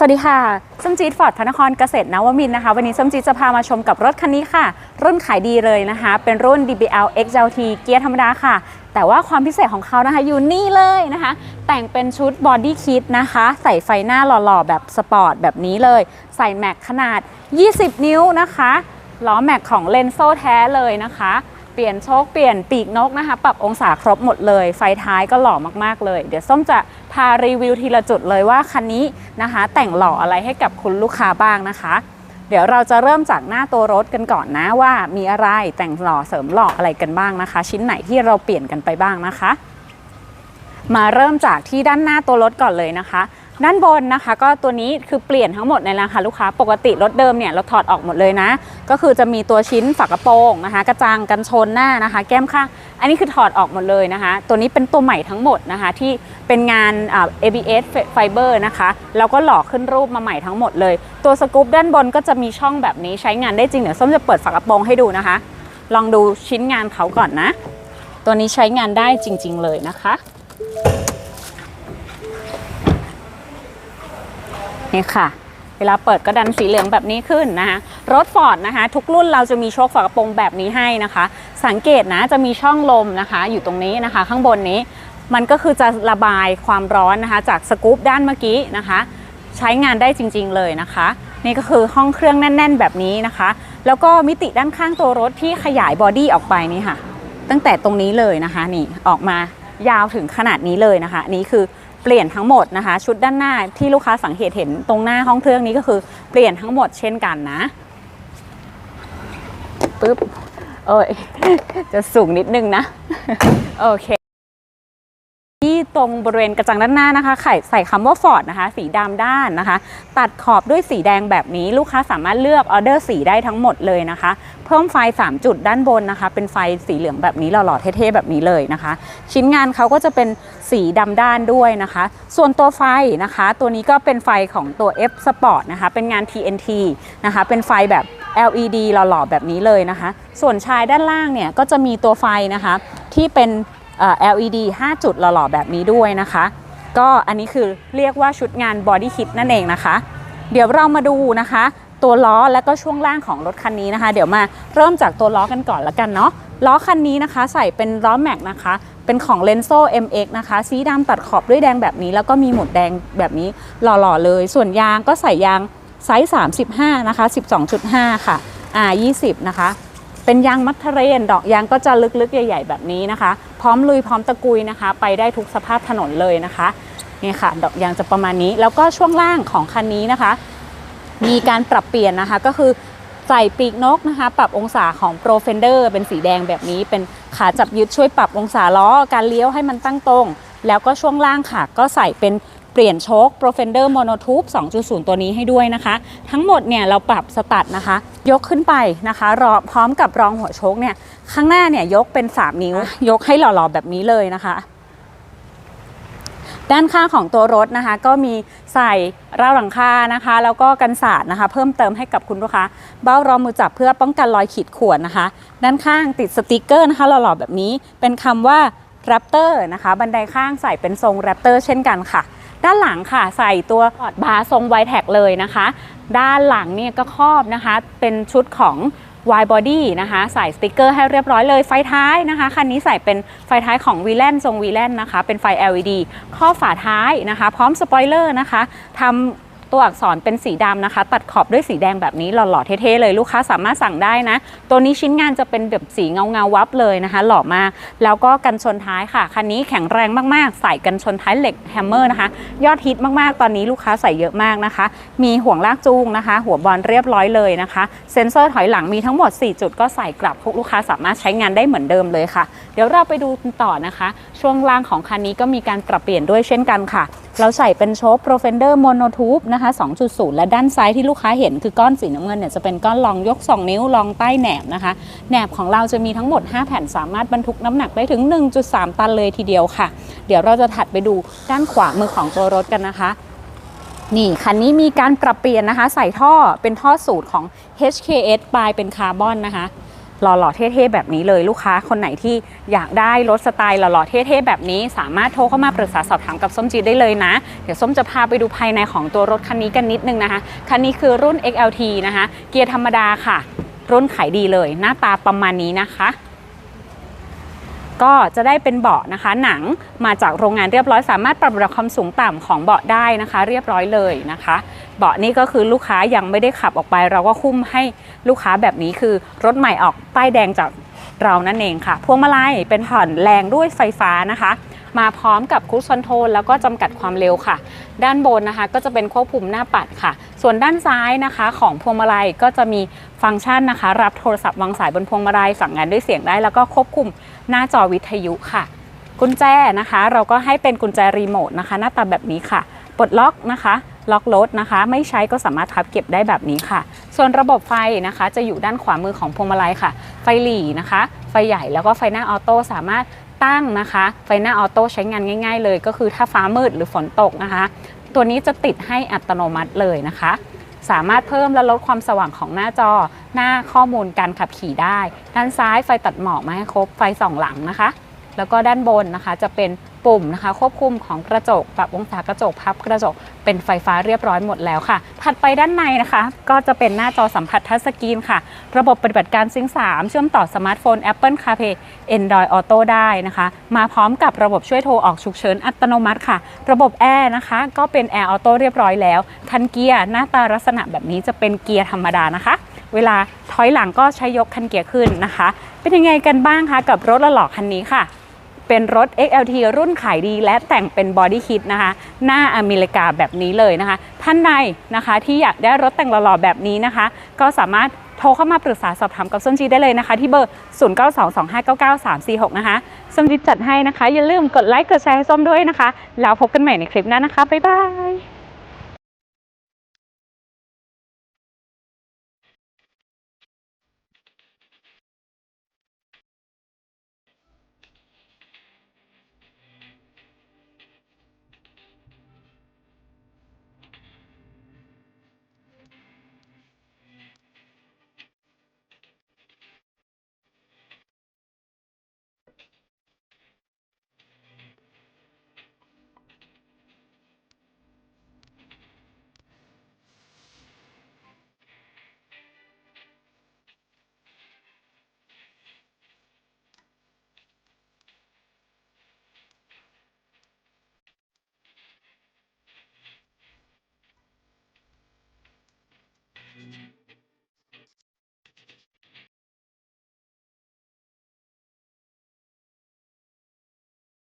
สวัสดีค่ะส้มจีดฟอร์ดพระนครเกษตรนวมินนะคะ วันนี้ส้มจีดจะพามาชมกับรถคันนี้ค่ะ รุ่นขายดีเลยนะคะ เป็นรุ่น DBL XLT เกียร์ธรรมดาค่ะ แต่ว่าความพิเศษของเขานะคะ อยู่นี่เลยนะคะ แต่งเป็นชุดบอดี้คิดนะคะ ใส่ไฟหน้าหล่อๆ แบบสปอร์ตแบบนี้เลย ใส่แม็กขนาด 20 นิ้วนะคะ ล้อแม็กของเลนโซแท้เลยนะคะ เปลี่ยนโชคเปลี่ยนปีกนกนะคะ ปรับองศาครบหมดเลย ไฟท้ายก็หล่อมากๆเลย เดี๋ยวส้มจะพารีวิวทีละจุดเลยว่าคันนี้นะคะ แต่งหล่ออะไรให้กับคุณลูกค้าบ้างนะคะ เดี๋ยวเราจะเริ่มจากหน้าตัวรถกันก่อนนะว่ามีอะไรแต่งหล่อเสริมหล่ออะไรกันบ้างนะคะ ชิ้นไหนที่เราเปลี่ยนกันไปบ้างนะคะ มาเริ่มจากที่ด้านหน้าตัวรถก่อนเลยนะคะ ด้านบนนะคะ ก็ตัวนี้คือเปลี่ยนทั้งหมดเลยนะคะลูกค้าปกติรถเดิมเนี่ยเราถอดออกหมดเลยนะ ก็คือจะมีตัวชิ้นฝากระโปรงนะคะ กระจังกันชนหน้านะคะ แก้มข้างอันนี้คือถอดออกหมดเลยนะคะ ตัวนี้เป็นตัวใหม่ทั้งหมดนะคะ ที่เป็นงานอ่า ABS Fiber นะคะแล้วก็หล่อขึ้นรูปมาใหม่ทั้งหมดเลย ตัวสกู๊ปด้านบนก็จะมีช่องแบบนี้ใช้งานได้จริงเดี๋ยวส้มจะเปิดฝากระโปรงให้ดูนะคะ ลองดูชิ้นงานเขาก่อนนะ ตัวนี้ใช้งานได้จริง ๆ เลยนะคะ นี่ค่ะ เวลาเปิดก็ดันสีเหลืองแบบนี้ขึ้นนะคะรถฟอร์ดนะคะ ทุกรุ่นเราจะมีโชคฝากระโปรงแบบนี้ให้นะคะ สังเกตนะจะมีช่องลมนะคะ อยู่ตรงนี้นะคะ ข้างบนนี้มันก็คือจะระบายความร้อนนะคะ จากสกู๊ปด้านเมื่อกี้นะคะ ใช้งานได้จริง ๆ เลยนะคะ นี่ก็คือห้องเครื่องแน่น ๆ แบบนี้นะคะ แล้วก็มิติด้านข้างตัวรถที่ขยายบอดี้ออกไปนี่ค่ะ ตั้งแต่ตรงนี้เลยนะคะนี่ออกมายาวถึงขนาดนี้เลยนะคะ นี้คือ ปลี่ยนทั้งหมดนะคะ ชุดด้านหน้าที่ลูกค้าสังเกตเห็นตรงหน้าห้องเครื่องนี้ก็คือเปลี่ยนทั้งหมดเช่นกันนะปึ๊บเอ้ยจะสูงนิดนึงนะ โอเค ตรงบริเวณกระจังด้านหน้านะคะใส่ใส่คำว่า Ford นะคะ สีดำด้านนะคะ ตัดขอบด้วยสีแดงแบบนี้ลูกค้าสามารถเลือกออเดอร์สีได้ทั้งหมดเลยนะคะ เพิ่มไฟ 3 จุดด้านบนนะคะ เป็นไฟสีเหลืองแบบนี้หล่อๆเท่ๆแบบนี้เลยนะคะ ชิ้นงานเขาก็จะเป็นสีดำด้านด้วยนะคะ ส่วนตัวไฟนะคะ ตัวนี้ก็เป็นไฟของตัว F Sport นะคะ เป็นงาน TNT นะคะ เป็นไฟแบบ LED หล่อๆแบบนี้เลยนะคะ ส่วนชายด้านล่างเนี่ยก็จะมีตัวไฟนะคะที่เป็น LED 5 จุดหล่อๆแบบนี้ด้วยนะคะ ก็อันนี้คือเรียกว่าชุดงาน Body Kit นั่นเองนะคะ เดี๋ยวเรามาดูนะคะ ตัวล้อและก็ช่วงล่างของรถคันนี้นะคะ เดี๋ยวมาเริ่มจากตัวล้อกันก่อนละกันเนาะล้อคันนี้นะคะ ใส่เป็นล้อแม็กนะคะ เป็นของ Lenso MX นะคะ สีดำตัดขอบด้วยแดงแบบนี้ แล้วก็มีหมุดแดงแบบนี้หล่อๆเลย ส่วนยางก็ใส่ยางไซส์ 35 นะคะ 12.5 ค่ะอ่า20 นะคะ เป็นยางมัทเทเรน ดอกยางก็จะลึกๆ ใหญ่ ๆ แบบนี้นะคะ พร้อมลุยพร้อมตะกุยนะคะ ไปได้ทุกสภาพถนนเลยนะคะนี่ค่ะ ดอกยางจะประมาณนี้ แล้วก็ช่วงล่างของคันนี้นะคะ มีการปรับเปลี่ยนนะคะก็คือใส่ปีกนกนะคะ ปรับองศาของ Pro Fender เป็นสีแดงแบบนี้เป็นขาจับยึดช่วยปรับองศาล้อการเลี้ยวให้มันตั้งตรง แล้วก็ช่วงล่างค่ะ ก็ใส่เป็น เปลี่ยนโชค Pro Fender Monotube 2.0 ตัวนี้ให้ด้วยนะคะ ทั้งหมดเนี่ยเราปรับสตัดนะคะ ยกขึ้นไปนะคะรอพร้อมกับรองหัวโชคเนี่ยข้างหน้าเนี่ยยกเป็น 3 นิ้ว ยกให้หล่อๆแบบนี้เลยนะคะด้านข้างของตัวรถนะคะ ก็มีใส่ราวหลังคานะคะ แล้วก็กันสาดนะคะ เพิ่มเติมให้กับคุณลูกค้าเบ้ารองมือจับเพื่อป้องกันรอยขีดข่วนนะคะ ด้านข้างติดสติกเกอร์นะคะหล่อๆแบบนี้เป็นคำว่า Raptor นะคะ บันไดข้างใส่เป็นทรง Raptor เช่นกันค่ะ ด้านหลังค่ะใส่ตัวบาร์ทรงไวแท็กเลยนะคะ ด้านหลังเนี่ยก็ครอบนะคะ เป็นชุดของ Y body นะคะ ใส่สติกเกอร์ให้เรียบร้อยเลยไฟท้ายนะคะ คันนี้ใส่เป็นไฟท้ายของวีแลนทรงวีแลนนะคะ เป็นไฟ LED ข้อฝาท้ายนะคะ พร้อมสปอยเลอร์นะคะทำ ตัวอักษรเป็นสีดำนะคะ ตัดขอบด้วยสีแดงแบบนี้หล่อๆเท่ๆเลยลูกค้าสามารถสั่งได้นะ ตัวนี้ชิ้นงานจะเป็นแบบสีเงาเงาๆวับเลยนะคะ หล่อมากแล้วก็กันชนท้ายค่ะคันนี้แข็งแรงมากๆ ใส่กันชนท้ายเหล็กแฮมเมอร์นะคะ ยอดฮิตมากๆ ตอนนี้ลูกค้าใส่เยอะมากนะคะ มีห่วงลากจูงนะคะ หัวบอลเรียบร้อยเลยนะคะ เซ็นเซอร์ถอยหลังมีทั้งหมด 4 จุดก็ใส่กลับลูกค้าสามารถใช้งานได้เหมือนเดิมเลยค่ะ เดี๋ยวเราไปดูต่อนะคะ ช่วงล่างของคันนี้ก็มีการปรับเปลี่ยนด้วยเช่นกันค่ะ เราใส่เป็นโชค Pro Fender Monotube นะคะ2.0 และด้านซ้ายที่ลูกค้าเห็นคือก้อนสีน้ำเงินเนี่ยจะเป็นก้อนรองยก 2 นิ้วรองใต้แหนบนะคะ แหนบของเราจะมีทั้งหมด 5 แผ่นสามารถบรรทุกน้ำหนักได้ถึง 1.3 ตันเลยทีเดียวค่ะ เดี๋ยวเราจะถัดไปดูด้านขวามือของตัวรถกันนะคะนี่คันนี้มีการปรับเปลี่ยนนะคะ ใส่ท่อเป็นท่อสูตรของ HKS ปลายเป็นคาร์บอนนะคะ หล่อๆเท่ๆแบบนี้เลยลูกค้าคนไหนที่อยากได้รถสไตล์หล่อๆเท่ๆแบบนี้ สามารถโทรเข้ามาปรึกษาสอบถามกับส้มจีได้เลยนะ เดี๋ยวส้มจะพาไปดูภายในของตัวรถคันนี้กันนิดนึงนะคะ คันนี้คือรุ่น XLT นะคะ เกียร์ธรรมดาค่ะ รุ่นขายดีเลย หน้าตาประมาณนี้นะคะ ก็จะได้เป็นเบาะนะคะ หนังมาจากโรงงานเรียบร้อย สามารถปรับระดับความสูงต่ำของเบาะได้นะคะ เรียบร้อยเลยนะคะ เบาะนี่ก็คือลูกค้ายังไม่ได้ขับออกไป เราก็คุ้มให้ลูกค้าแบบนี้คือรถใหม่ออกป้ายแดงจากเรานั่นเองค่ะ พวงมาลัยเป็นผ่อนแรงด้วยไฟฟ้านะคะ มาพร้อมกับครู i คอนโทรลแล้วก็จำกัดความเร็วค่ะ ด้านบนนะคะก็จะเป็นควบคุมหน้าปัดค่ะ ส่วนด้านซ้ายนะคะ ของพวงมาลัยก็จะมี ฟังก์ชันนะคะ รับโทรศัพท์วางสายบนพวงมาลัยสั่งงานด้วยเสียงได้ แล้วก็ควบคุมหน้าจอวิทยุค่ะ กุญแจนะคะ เราก็ให้เป็นกุญแจรีโมทนะคะ หน้าตาแบบนี้ค่ะ ปลดล็อกนะคะล็อกรถนะคะ ไม่ใช้ก็สามารถพับเก็บได้แบบนี้ค่ะ ส่วนระบบไฟนะคะ จะอยู่ด้านขวามือของพวงมาลัยค่ะ ไฟหลีนะคะ ไฟใหญ่แล้วก็ไฟหน้าออโต้สามารถตั้งนะคะ ไฟหน้าออโต้ใช้งานง่าย ๆ เลย ก็คือถ้าฟ้ามืดหรือฝนตกนะคะ ตัวนี้จะติดให้อัตโนมัติเลยนะคะ สามารถเพิ่มและลดความสว่างของหน้าจอ หน้าข้อมูลการขับขี่ได้ ด้านซ้ายไฟตัดหมอกมาให้ครบไฟสองหลังนะคะ แล้วก็ด้านบนนะคะ จะเป็นปุ่มนะคะ ควบคุมของกระจกปรับองศากระจกพับกระจกเป็นไฟฟ้าเรียบร้อยหมดแล้วค่ะ ถัดไปด้านในนะคะ ก็จะเป็นหน้าจอสัมผัสทัชสกรีนค่ะ ระบบปฏิบัติการซิงค์3เชื่อมต่อสมาร์ทโฟน Apple CarPlay Android Auto ได้นะคะ มาพร้อมกับระบบช่วยโทรออกฉุกเฉินอัตโนมัติค่ะ ระบบแอร์นะคะ ก็เป็น Air Auto เรียบร้อยแล้วคันเกียร์หน้าตาลักษณะแบบนี้จะเป็นเกียร์ธรรมดานะคะ เวลาถอยหลังก็ใช้ยกคันเกียร์ขึ้นนะคะ เป็นยังไงกันบ้างคะกับรถละหล่อๆคันนี้ค่ะ เป็นรถ XLT รุ่นขายดีและแต่งเป็นบอดี้คิดนะคะ หน้าอเมริกาแบบนี้เลยนะคะ ท่านใดนะคะที่อยากได้รถแต่งหล่อๆแบบนี้นะคะ ก็สามารถโทรเข้ามาปรึกษาสอบถามกับส้มจีได้เลยนะคะ ที่เบอร์ 0922599346 นะคะส้มจีจัดให้นะคะ อย่าลืมกดไลค์กดแชร์ให้ส้มด้วยนะคะ แล้วพบกันใหม่ในคลิปหน้านะคะ บ๊ายบาย